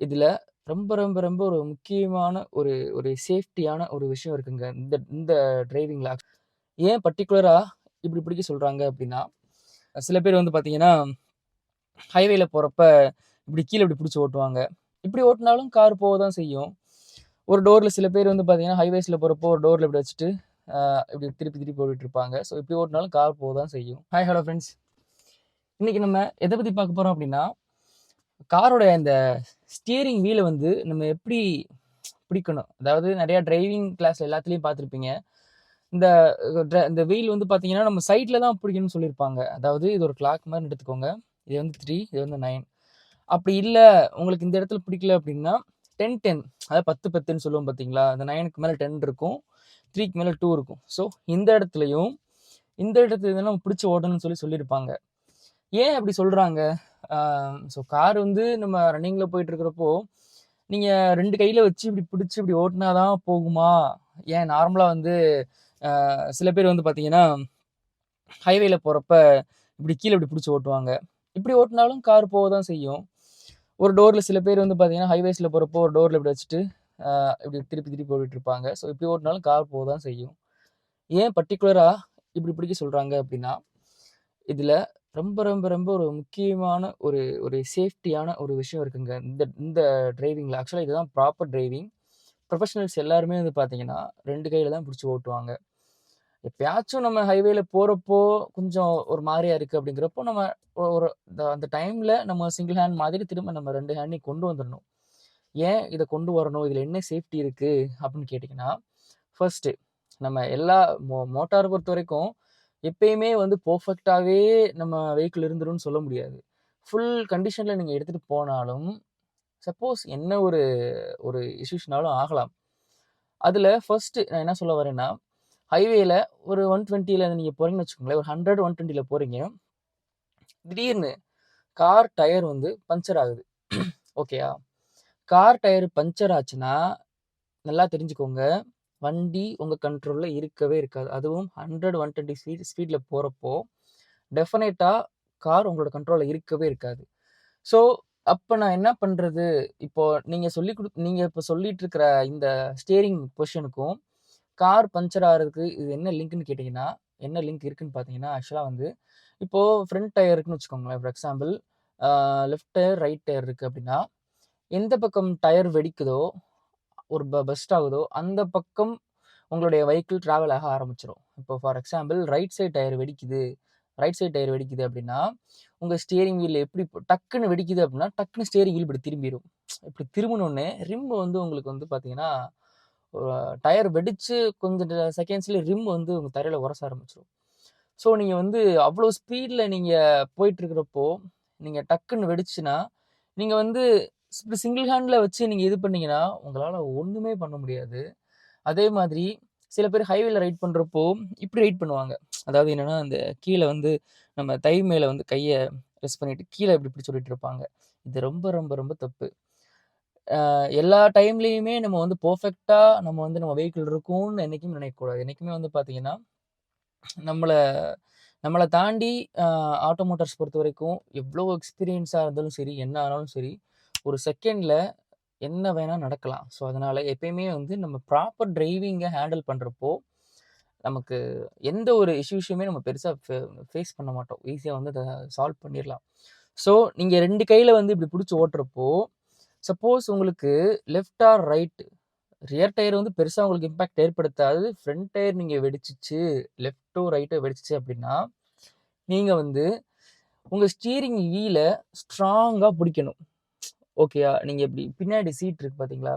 இதில் ரொம்ப, ரொம்ப, ரொம்ப ஒரு முக்கியமான ஒரு ஒரு சேஃப்டியான ஒரு விஷயம் இருக்குங்க. இந்த இந்த டிரைவிங்ல. ஏன் பர்டிகுலராக இப்படி பிடிக்க சொல்கிறாங்க அப்படின்னா, சில பேர் வந்து பார்த்தீங்கன்னா, ஹைவேல போகிறப்ப இப்படி கீழே இப்படி பிடிச்சி ஓட்டுவாங்க. இப்படி ஓட்டினாலும் கார் போக தான் செய்யும். ஒரு டோரில் சில பேர் வந்து பார்த்தீங்கன்னா, ஹைவேஸில் போகிறப்போ ஒரு டோரில் இப்படி வச்சுட்டு, இப்படி திருப்பி திருப்பி ஓட்டிட்டு இருப்பாங்க. ஸோ இப்படி ஓட்டினாலும் கார் போக தான் செய்யும். Hi hello friends. இன்றைக்கி நம்ம எதை பற்றி பார்க்க போகிறோம் அப்படின்னா, காரோட இந்த ஸ்டியரிங் வீலை வந்து நம்ம எப்படி பிடிக்கணும். அதாவது நிறையா டிரைவிங் கிளாஸ் எல்லாத்துலேயும் பார்த்துருப்பீங்க. இந்த இந்த வீல் வந்து பார்த்தீங்கன்னா, நம்ம சைட்டில் தான் பிடிக்கணும்னு சொல்லியிருப்பாங்க. அதாவது இது ஒரு கிளாக் மாதிரி எடுத்துக்கோங்க. இது வந்து த்ரீ இது வந்து நைன் அப்படி இல்லை உங்களுக்கு இந்த இடத்துல பிடிக்கல அப்படின்னா 10, 10 அதாவது 10, 10ன்னு சொல்லுவோம் பார்த்தீங்களா? அந்த நைனுக்கு மேலே டென் இருக்கும். த்ரீக்கு மேலே டூ இருக்கும். ஸோ இந்த இடத்துலையும் இந்த இடத்துல இதெல்லாம் பிடிச்சி ஓடணும்னு சொல்லி சொல்லியிருப்பாங்க. ஏன் அப்படி சொல்கிறாங்க ஸோ கார் வந்து நம்ம ரன்னிங்கில் போயிட்டு இருக்கிறப்போ, நீங்க 2 கையில வச்சு இப்படி பிடிச்சி இப்படி ஓட்டினா தான் போகுமா? ஏன் நார்மலாக வந்து சில பேர் வந்து பார்த்தீங்கன்னா, ஹைவேல போகிறப்ப இப்படி கீழே இப்படி பிடிச்சி ஓட்டுவாங்க. இப்படி ஓட்டினாலும் கார் போக தான் செய்யும். ஒரு டோரில் சில பேர் வந்து பார்த்தீங்கன்னா, ஹைவேஸில் போகிறப்போ ஒரு டோரில் இப்படி வச்சுட்டு, இப்படி திருப்பி திருப்பி ஓட்டிட்டு இருப்பாங்க. ஸோ இப்படி ஓட்டினாலும் கார் போக தான் செய்யும். ஏன் பர்டிகுலராக இப்படி பிடிக்க சொல்கிறாங்க அப்படின்னா, இதில் ரொம்ப, ரொம்ப, ரொம்ப ஒரு முக்கியமான ஒரு ஒரு சேஃப்டியான ஒரு விஷயம் இருக்குங்க. இந்த இந்த டிரைவிங்கில் ஆக்சுவலாக இதுதான் ப்ராப்பர் டிரைவிங். ப்ரொஃபஷனல்ஸ் எல்லாருமே வந்து பார்த்தீங்கன்னா, ரெண்டு கையில் தான் பிடிச்சி ஓட்டுவாங்க. எப்பயாச்சும் நம்ம ஹைவேல போகிறப்போ கொஞ்சம் ஒரு மாதிரியாக இருக்கு அப்படிங்கிறப்போ, நம்ம ஒரு அந்த அந்த டைம்ல நம்ம சிங்கிள் ஹேண்ட் மாதிரி திரும்ப நம்ம ரெண்டு ஹேண்டையும் கொண்டு வந்துடணும் ஏன் இதை கொண்டு வரணும்? இதில் என்ன சேஃப்டி இருக்கு? அப்படின்னு கேட்டிங்கன்னா ஃபர்ஸ்ட்டு நம்ம எல்லா மோ மோட்டாரை பொறுத்த வரைக்கும் எப்பயுமே வந்து பர்ஃபெக்டாகவே நம்ம வெஹிக்கிள் இருந்துரும்னு சொல்ல முடியாது. ஃபுல் கண்டிஷனில் நீங்கள் எடுத்துகிட்டு போனாலும், சப்போஸ் என்ன ஒரு ஒரு இஷ்யூஸ்னாலும் ஆகலாம். அதில் ஃபஸ்ட்டு நான் என்ன சொல்ல வரேன்னா, ஹைவேயில் ஒரு ஒன் டுவெண்ட்டியில் நீங்கள் போகிறீங்கன்னு வச்சுக்கோங்களேன். ஒரு ஹண்ட்ரட் ஒன் டுவெண்ட்டியில் போகிறீங்க திடீர்னு கார் டயர் வந்து பஞ்சர் ஆகுது. ஓகேயா? கார் டயர் பஞ்சர் ஆச்சுன்னா, நல்லா தெரிஞ்சுக்கோங்க. வண்டி உங்கள் கண்ட்ரோலில் இருக்கவே இருக்காது. அதுவும் 100, 120 ஸ்பீட் ஸ்பீடில் போகிறப்போ டெஃபினட்டா கார் உங்களோட கண்ட்ரோலில் இருக்கவே இருக்காது. ஸோ, அப்போ நான் என்ன பண்ணுறது இப்போ நீங்கள் சொல்லிக் கொடு நீங்கள் இப்போ சொல்லிட்டு இருக்கிற இந்த ஸ்டியரிங் பொசிஷனுக்கும், கார் பஞ்சர் ஆகிறதுக்கு இது என்ன லிங்க்னு கேட்டிங்கன்னா என்ன லிங்க் இருக்குன்னு பார்த்தீங்கன்னா, ஆக்சுவலாக வந்து இப்போது ஃப்ரண்ட் டயர் இருக்குன்னு வச்சுக்கோங்களேன். For example left tyre, right tyre இருக்குது அப்படின்னா, எந்த பக்கம் டயர் வெடிக்குதோ, ஒரு ப பெஸ்ட் ஆகுதோ, அந்த பக்கம் உங்களுடைய வெஹிக்கிள் ட்ராவல் ஆக ஆரம்பிச்சிடும் இப்போ for example right side tyre வெடிக்குது. ரைட் சைட் டயர் வெடிக்குது அப்படின்னா, உங்கள் ஸ்டியரிங் வீல் எப்படி டக்குன்னு வெடிக்குது அப்படின்னா, டக்குன்னு ஸ்டியரிங் வீல் இப்படி திரும்பிரும். இப்படி திரும்புனோனே ரிம் வந்து உங்களுக்கு வந்து பார்த்தீங்கன்னா, டயர் வெடித்து கொஞ்சம் செகண்ட்ஸ்லேயே ரிம் வந்து உங்கள் தரையில் உரச ஆரம்பிச்சிடும் ஸோ, நீங்கள் வந்து அவ்வளோ ஸ்பீடில் நீங்கள் போயிட்டு இருக்கிறப்போ, டக்குன்னு வெடிச்சுன்னா நீங்கள் வந்து இப்போ சிங்கிள் ஹேண்டில் வச்சு நீங்கள் இது பண்ணீங்கன்னா, உங்களால் ஒன்றுமே பண்ண முடியாது. அதே மாதிரி சில பேர் ஹைவேல ரைட் பண்ணுறப்போ இப்படி ரைட் பண்ணுவாங்க. அதாவது என்னன்னா, அந்த கீழே வந்து நம்ம தை மேலே வந்து கையை ரெஸ்ட் பண்ணிட்டு, கீழே இப்படி இப்படி சொல்லிட்டு இருப்பாங்க. இது ரொம்ப, ரொம்ப, ரொம்ப தப்பு. எல்லா டைம்லேயுமே நம்ம வந்து பர்ஃபெக்டாக நம்ம வந்து நம்ம வெஹிக்கிள் இருக்கும்னு என்றைக்குமே நினைக்கக்கூடாது. என்றைக்குமே வந்து பார்த்தீங்கன்னா, நம்மளை நம்மளை தாண்டி ஆட்டோ மோட்டார்ஸ் பொறுத்தவரைக்கும் எவ்வளோ எக்ஸ்பீரியன்ஸாக இருந்தாலும் சரி, என்ன ஆனாலும் சரி, ஒரு செகண்டில் என்ன வேணால் நடக்கலாம். ஸோ, அதனால் எப்பயுமே வந்து நம்ம ப்ராப்பர் ட்ரைவிங்கை ஹேண்டில் பண்ணுறப்போ நமக்கு எந்த ஒரு இஷ்யூஸுமே நம்ம பெருசாக ஃபே ஃபேஸ் பண்ண மாட்டோம். ஈஸியாக வந்து அதை சால்வ் பண்ணிடலாம் ஸோ, நீங்கள் ரெண்டு கையில் வந்து இப்படி பிடிச்சி ஓட்டுறப்போ, சப்போஸ் உங்களுக்கு left or right rear tyre வந்து பெருசாக உங்களுக்கு இம்பேக்ட் ஏற்படுத்தாது. ஃப்ரண்ட் டயர் நீங்கள் வெடிச்சுச்சு, லெஃப்ட்டோ, ரைட்டோ வெடிச்சிச்சு அப்படின்னா, நீங்கள் வந்து உங்கள் ஸ்டீரிங் வீலை ஸ்ட்ராங்காக பிடிக்கணும். ஓகேயா? நீங்கள் இப்படி பின்னாடி சீட் இருக்கு பார்த்தீங்களா?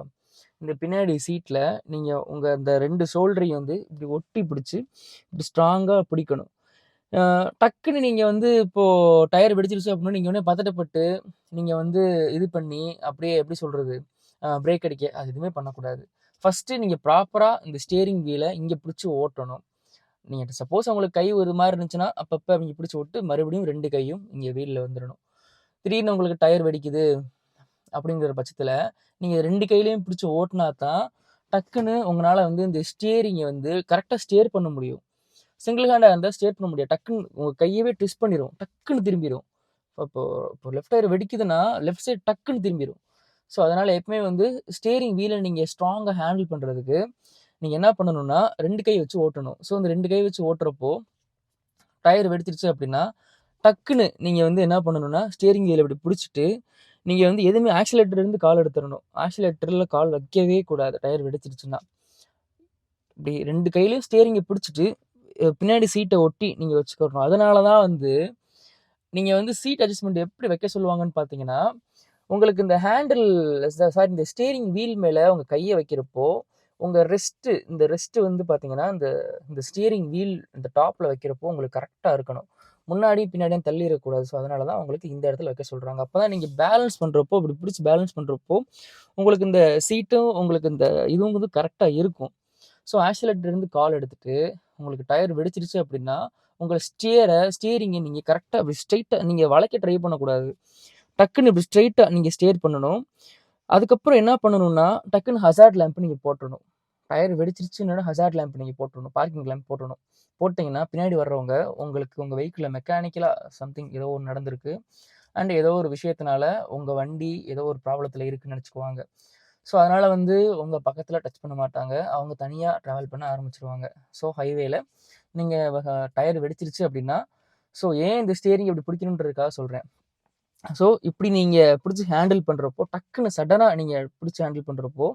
இந்த பின்னாடி சீட்டில் நீங்கள் உங்கள் அந்த ரெண்டு ஷோல்டரையும் வந்து இப்படி ஒட்டி பிடிச்சி இப்படி ஸ்ட்ராங்காக பிடிக்கணும். டக்குன்னு நீங்கள் வந்து இப்போது டயர் வெடிச்சிருச்சு அப்படின்னா, நீங்கள் உடனே பதட்டப்பட்டு, நீங்கள் வந்து இது பண்ணி, அப்படியே எப்படி சொல்கிறது பிரேக் அடிக்க அது எதுவுமே பண்ணக்கூடாது. ஃபர்ஸ்ட்டு நீங்கள் ப்ராப்பராக இந்த ஸ்டியரிங் வீலை இங்கே பிடிச்சி ஓட்டணும். நீங்கள் சப்போஸ் அவங்களுக்கு கை ஒரு மாதிரி இருந்துச்சுன்னா, அப்பப்போ அவங்க பிடிச்சி ஓட்டு, மறுபடியும் ரெண்டு கையும் இங்கே வீலில் வந்துடணும் திடீர்னு உங்களுக்கு டயர் வெடிக்குது அப்படிங்கிற பட்சத்தில் நீங்கள் ரெண்டு கையிலையும் பிடிச்சி ஓட்டினா தான், டக்குன்னு உங்களால் வந்து இந்த ஸ்டியரிங்கை வந்து கரெக்டாக ஸ்டியர் பண்ண முடியும். சிங்கிள் ஹேண்டாக இருந்தால் ஸ்டியர் பண்ண முடியாது. டக்குன்னு உங்கள் கையவே ட்விஸ்ட் பண்ணிடும் டக்குன்னு திரும்பிடும் இப்போ இப்போ லெஃப்ட் டயர் வெடிக்குதுன்னா, லெஃப்ட் சைடு டக்குன்னு திரும்பிடும் ஸோ அதனால் எப்பவுமே வந்து ஸ்டேரிங் வீலை நீங்கள் ஸ்ட்ராங்காக ஹேண்டில் பண்ணுறதுக்கு நீங்கள் என்ன பண்ணணும்னா ரெண்டு கை வச்சு ஓட்டணும் ஸோ அந்த ரெண்டு கை வச்சு ஓட்டுறப்போ டயர் வெடிச்சிருச்சு அப்படின்னா டக்குன்னு நீங்கள் வந்து என்ன பண்ணணும்னா ஸ்டியரிங் வீல் இப்படி பிடிச்சிட்டு நீங்கள் வந்து எதுவுமே ஆக்சிலேட்டர் இருந்து கால் எடுத்துடணும். ஆக்சிலேட்டரில் கால் வைக்கவே கூடாது. டயர் வெடிச்சிருச்சுன்னா. இப்படி ரெண்டு கையிலையும் ஸ்டியரிங்கை பிடிச்சிட்டு பின்னாடி சீட்டை ஒட்டி நீங்கள் வச்சுக்கணும். அதனால தான் வந்து நீங்கள் வந்து சீட் அட்ஜஸ்ட்மெண்ட் எப்படி வைக்க சொல்லுவாங்கன்னு பார்த்தீங்கன்னா உங்களுக்கு இந்த ஹேண்டில் சாரி இந்த ஸ்டேரிங் வீல் மேலே உங்கள் கையை வைக்கிறப்போ உங்கள் ரெஸ்ட்டு இந்த ரெஸ்ட்டு வந்து பார்த்தீங்கன்னா இந்த இந்த ஸ்டியரிங் வீல் இந்த டாப்பில் வைக்கிறப்போ உங்களுக்கு கரெக்டாக இருக்கணும். முன்னாடி பின்னாடியும் தள்ளிடக்கூடாது. ஸோ அதனால தான் உங்களுக்கு இந்த இடத்துல வைக்க சொல்கிறாங்க அப்போ தான் நீங்கள் பேலன்ஸ் பண்ணுறப்போ இப்படி பிடிச்சி பேலன்ஸ் பண்ணுறப்போ உங்களுக்கு இந்த சீட்டும் உங்களுக்கு இந்த இதுவும் வந்து கரெக்டாக இருக்கும். ஸோ இருந்து கால் எடுத்துட்டு உங்களுக்கு டயர் வெடிச்சிருச்சு அப்படின்னா உங்கள் ஸ்டியரை ஸ்டியரிங்கை நீங்கள் கரெக்டாக அப்படி ஸ்ட்ரைட்டாக நீங்கள் வளைக்க ட்ரை பண்ணக்கூடாது. டக்குன்னு இப்படி ஸ்ட்ரைட்டாக நீங்கள் ஸ்டேர் பண்ணணும். அதுக்கப்புறம் என்ன பண்ணணும்னா டக்குன்னு ஹசார்ட் லேம்ப் நீங்கள் போட்டுடணும் டயர் வெடிச்சிருச்சுன்னா ஹசார்ட் லேம்ப் நீங்கள் போட்டுடணும் பார்க்கிங் லேம்ப் போட்டுடணும் போட்டிங்கன்னா பின்னாடி வர்றவங்க உங்களுக்கு உங்கள் வெஹிக்கிளில் மெக்கானிக்கலாக சம்திங் ஏதோ ஒன்று நடந்திருக்கு. அண்ட் ஏதோ ஒரு விஷயத்தினால உங்கள் வண்டி ஏதோ ஒரு ப்ராப்ளத்தில் இருக்குன்னு நினச்சிக்குவாங்க. ஸோ அதனால் வந்து உங்கள் பக்கத்தில் டச் பண்ண மாட்டாங்க. அவங்க தனியாக ட்ராவல் பண்ண ஆரம்பிச்சிருவாங்க. ஸோ ஹைவேல நீங்கள் டயர் வெடிச்சிருச்சு அப்படின்னா ஸோ ஏன் இந்த ஸ்டியரிங் இப்படி பிடிக்கணுன்றதுக்காக சொல்கிறேன் ஸோ இப்படி நீங்கள் பிடிச்சி ஹேண்டில் பண்ணுறப்போ டக்குன்னு சடனாக நீங்கள் பிடிச்சி ஹேண்டில் பண்ணுறப்போ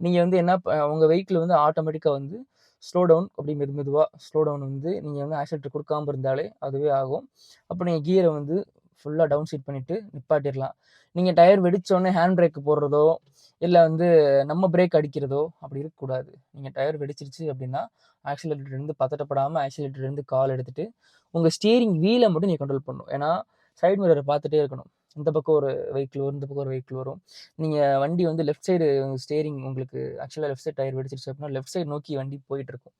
நீங்கள் வந்து என்ன ப- வெஹிக்கிள் வந்து ஆட்டோமேட்டிக்காக வந்து ஸ்லோ டவுன் அப்படி மெது மெதுவாக ஸ்லோ டவுன் வந்து நீங்கள் வந்து ஆக்சிலேட்டர் கொடுக்காம இருந்தாலே அதுவே ஆகும். அப்போ நீங்கள் கியரை வந்து ஃபுல்லாக டவுன் சீட் பண்ணிவிட்டு நிப்பாட்டிடலாம். நீங்கள் டயர் வெடித்தோடனே ஹேண்ட் பிரேக் போடுறதோ இல்லை வந்து நம்ம பிரேக் அடிக்கிறதோ அப்படி இருக்கக்கூடாது. நீங்கள் டயர் வெடிச்சிருச்சு அப்படின்னா ஆக்சிலேட்டர்லேருந்து பதட்டப்படாமல் ஆக்சிலேட்டர்லேருந்து கால் எடுத்துகிட்டு உங்கள் ஸ்டியரிங் வீலை மட்டும் நீங்கள் கண்ட்ரோல் பண்ணணும். ஏன்னா சைடு மிரரை பார்த்துட்டே இருக்கணும். இந்த பக்கம் ஒரு வெஹிக்கிள் வரும் இந்த பக்கம் ஒரு வெஹிக்கிள் வரும். நீங்கள் வண்டி வந்து லெஃப்ட் சைடு ஸ்டேரிங் உங்களுக்கு ஆக்சுவலாக லெஃப்ட் சைடு டயர் வெடிச்சிருச்சு அப்படின்னா லெஃப்ட் சைடு நோக்கி வண்டி போயிட்டு இருக்கும்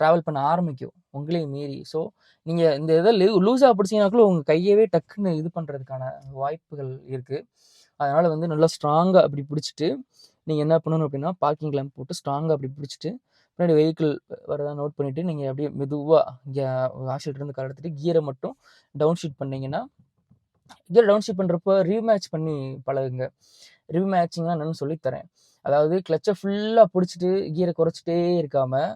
ட்ராவல் பண்ண ஆரம்பிக்கும். உங்களையும் மீறி. ஸோ நீங்கள் இந்த இதை லூஸாக பிடிச்சிங்கனாக்குள்ள உங்கள் கையவே டக்குன்னு இது பண்ணுறதுக்கான வாய்ப்புகள் இருக்குது அதனால் வந்து நல்லா ஸ்ட்ராங்காக அப்படி பிடிச்சிட்டு நீங்கள் என்ன பண்ணணும் அப்படின்னா பார்க்கிங் லேம்ப் போட்டு ஸ்ட்ராங்காக அப்படி பிடிச்சிட்டு பின்னாடி வெஹிக்கிள் வரதா நோட் பண்ணிவிட்டு நீங்கள் அப்படியே மெதுவாக ஆக்சிலேட்டர் கால் எடுத்துகிட்டு கியரை மட்டும் டவுன் ஷீட் பண்ணிங்கன்னா கியர் டவுன் ஷீட் பண்ணுறப்போ ரீமேட்ச் பண்ணி பழகுங்க. ரீமேட்சிங்னா என்னன்னு சொல்லித்தரேன் அதாவது கிளச்சை ஃபுல்லாக பிடிச்சிட்டு கியரை குறைச்சிட்டே இருக்காமல்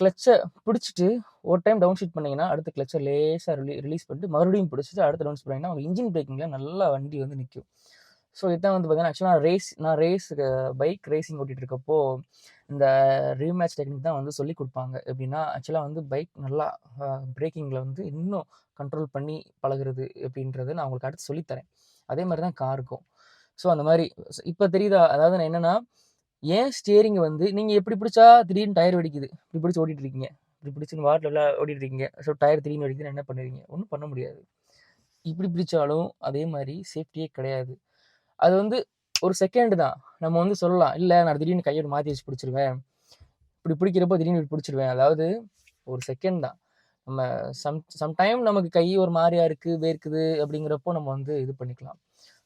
கிளச்சை பிடிச்சிட்டு ஒரு டைம் டவுன் ஷீட் பண்ணிங்கன்னா அடுத்த கிளச்சை லேசாக ரிலீ ரிலீஸ் பண்ணிட்டு மறுபடியும் பிடிச்சிட்டு அடுத்த டவுன் ஷீட் பண்ணிங்கன்னா உங்கள் இன்ஜின் பிரேக்கிங்கில் நல்லா வண்டி வந்து நிற்கும் ஸோ இதான் வந்து பார்த்தீங்கன்னா ஆக்சுவலாக ரேஸ் நான் ரேஸ் பைக் ரேசிங் ஓட்டிகிட்டு இருக்கப்போ இந்த ரீமேட்ச் டெக்னிக் தான் வந்து சொல்லி கொடுப்பாங்க. எப்படின்னா ஆக்சுவலாக வந்து பைக் நல்லா பிரேக்கிங்கில் வந்து இன்னும் கண்ட்ரோல் பண்ணி பழகுறது அப்படின்றத நான் உங்களுக்கு அடுத்து சொல்லித்தரேன் அதே மாதிரி தான் காருக்கும் ஸோ அந்த மாதிரி இப்போ தெரியுதா? அதாவது நான் என்னென்னா ஏன் ஸ்டியரிங் வந்து நீங்கள் எப்படி பிடிச்சா திடீர்னு டயர் வெடிக்குது? இப்படி பிடிச்சி ஓட்டிகிட்டு இருக்கீங்க இப்படி பிடிச்சின்னு வாட்டில் எல்லாம் ஓட்டிகிட்டு இருக்கீங்க ஸோ டயர் திடீர்னு வெடிக்குதுன்னு என்ன பண்ணுவீங்க ஒன்றும் பண்ண முடியாது. இப்படி பிடிச்சாலும் அதே மாதிரி சேஃப்டியே கிடையாது. அது வந்து ஒரு செகண்ட் தான். நம்ம வந்து சொல்லலாம் இல்லை நான் திடீர்னு கையோடு மாற்றி வச்சு பிடிச்சிருவேன். இப்படி பிடிக்கிறப்போ திடீர்னு இப்படி பிடிச்சிருவேன். அதாவது ஒரு செகண்ட் தான். நம்ம சம் சம்டைம் நமக்கு கை ஒரு மாதிரியா இருக்குது வேர்க்குது அப்படிங்கிறப்போ நம்ம வந்து இது பண்ணிக்கலாம்.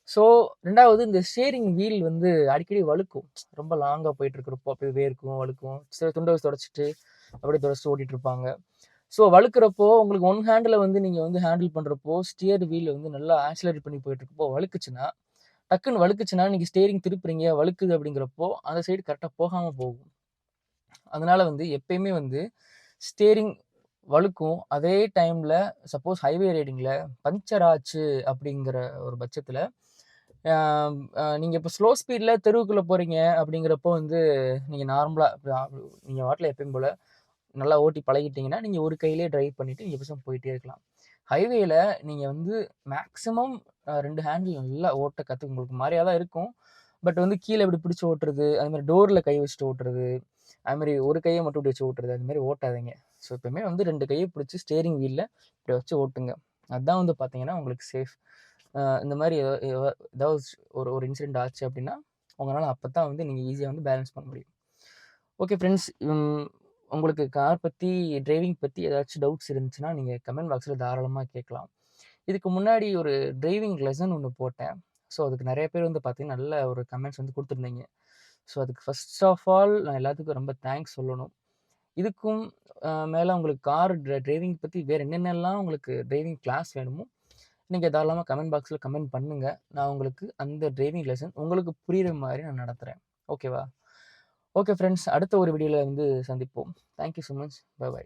ஸோ ரெண்டாவது இந்த ஸ்டேரிங் வீல் வந்து அடிக்கடி வழுக்கும். ரொம்ப லாங்காக போயிட்டு இருக்கிறப்போ அப்படியே வேர்க்கும் வழுக்கும். சில துண்டை வச்சு தொடச்சிட்டு அப்படியே தொடச்சிட்டு ஓட்டிட்டு இருப்பாங்க. ஸோ வழுக்கிறப்போ உங்களுக்கு ஒன் ஹேண்டில் வந்து நீங்கள் வந்து ஹேண்டில் பண்ணுறப்போ ஸ்டியர் வீல் வந்து நல்லா ஆக்சிலேட் பண்ணி போயிட்டு இருக்கப்போ வழுக்குச்சுன்னா டக்குன்னு வழுக்குச்சுன்னா நீங்கள் ஸ்டேரிங் திருப்புறீங்க வழுக்குது அப்படிங்கிறப்போ அந்த சைடு கரெக்டாக போகாமல் போகும் அதனால் வந்து எப்பயுமே வந்து ஸ்டேரிங் வழுக்கும். அதே டைமில் சப்போஸ் ஹைவே ரைடிங்கில் பஞ்சர் ஆச்சு அப்படிங்கிற ஒரு பட்சத்தில் நீங்கள் இப்போ ஸ்லோ ஸ்பீடில் தெருவுக்குள்ளே போகிறீங்க அப்படிங்கிறப்போ வந்து நீங்கள் நார்மலாக நீங்கள் வாட்டில் எப்பயும் போல் நல்லா ஓட்டி பழகிட்டீங்கன்னா நீங்கள் ஒரு கையிலே டிரைவ் பண்ணிவிட்டு நீங்கள் பசங்க போயிட்டே இருக்கலாம். ஹைவேயில் நீங்கள் வந்து மேக்ஸிமம் ரெண்டு ஹேண்டில் நல்லா ஓட்ட கற்று உங்களுக்கு மாதிரியாக தான் இருக்கும். பட் வந்து கீழே இப்படி பிடிச்சி ஓட்டுறது? அதுமாதிரி டோரில் கை வச்சுட்டு ஓட்டுறது. அதுமாரி ஒரு கையை மட்டும் இப்படி வச்சு ஓட்டுறது. அது மாதிரி ஓட்டாதீங்க. ஸோ எப்பவுமே வந்து ரெண்டு கையை பிடிச்சி ஸ்டேரிங் வீலில் இப்படி வச்சு ஓட்டுங்க. அதுதான் வந்து பார்த்தீங்கன்னா உங்களுக்கு சேஃப் இந்த மாதிரி ஏதாவது ஒரு ஒரு இன்சிடெண்ட் ஆச்சு அப்படின்னா உங்களால் அப்போ தான் வந்து நீங்கள் ஈஸியாக வந்து பேலன்ஸ் பண்ண முடியும். ஓகே ஃப்ரெண்ட்ஸ் உங்களுக்கு கார் பற்றி டிரைவிங் பற்றி ஏதாச்சும் டவுட்ஸ் இருந்துச்சுன்னா நீங்கள் கமெண்ட் பாக்ஸில் தாராளமாக கேட்கலாம். இதுக்கு முன்னாடி ஒரு டிரைவிங் லெசன் ஒன்று போட்டேன். ஸோ அதுக்கு நிறைய பேர் வந்து பார்த்தீங்கன்னா நல்ல ஒரு கமெண்ட்ஸ் வந்து கொடுத்துருந்தீங்க. ஸோ அதுக்கு ஃபர்ஸ்ட் ஆஃப் ஆல் நான் எல்லாத்துக்கும் ரொம்ப தேங்க்ஸ் சொல்லணும். இதுக்கும் மேலே உங்களுக்கு கார் டிரைவிங் பற்றி வேறு என்னென்னலாம் உங்களுக்கு டிரைவிங் கிளாஸ் வேணுமோ நீங்கள் தாராளமாக கமெண்ட் பாக்ஸில் கமெண்ட் பண்ணுங்கள் நான் உங்களுக்கு அந்த டிரைவிங் லெசன் உங்களுக்கு புரிகிற மாதிரி நான் நடத்துகிறேன் ஓகேவா? ஓகே ஃப்ரெண்ட்ஸ் அடுத்த ஒரு வீடியோவில் வந்து சந்திப்போம். Thank you much. Bye bye.